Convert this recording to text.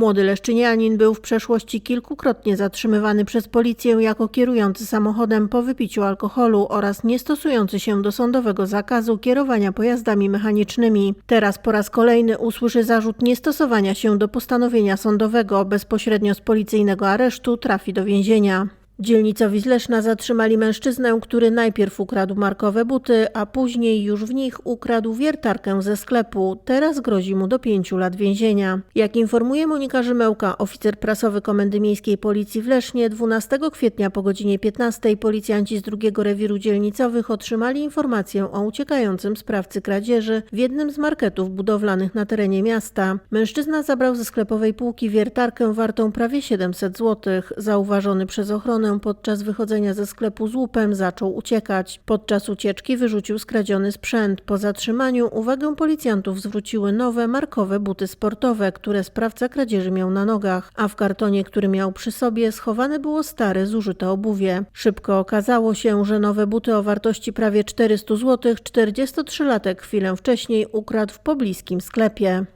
Młody leszczynianin był w przeszłości kilkukrotnie zatrzymywany przez policję jako kierujący samochodem po wypiciu alkoholu oraz niestosujący się do sądowego zakazu kierowania pojazdami mechanicznymi. Teraz po raz kolejny usłyszy zarzut niestosowania się do postanowienia sądowego bezpośrednio z policyjnego aresztu trafi do więzienia. Dzielnicowi z Leszna zatrzymali mężczyznę, który najpierw ukradł markowe buty, a później już w nich ukradł wiertarkę ze sklepu. Teraz grozi mu do pięciu lat więzienia. Jak informuje Monika Rzymełka, oficer prasowy Komendy Miejskiej Policji w Lesznie, 12 kwietnia po godzinie 15 policjanci z drugiego rewiru dzielnicowych otrzymali informację o uciekającym sprawcy kradzieży w jednym z marketów budowlanych na terenie miasta. Mężczyzna zabrał ze sklepowej półki wiertarkę wartą prawie 700 zł. Zauważony przez ochronę podczas wychodzenia ze sklepu z łupem zaczął uciekać. Podczas ucieczki wyrzucił skradziony sprzęt. Po zatrzymaniu uwagę policjantów zwróciły nowe markowe buty sportowe, które sprawca kradzieży miał na nogach, a w kartonie, który miał przy sobie, schowane było stare, zużyte obuwie. Szybko okazało się, że nowe buty o wartości prawie 400 zł 43-latek chwilę wcześniej ukradł w pobliskim sklepie.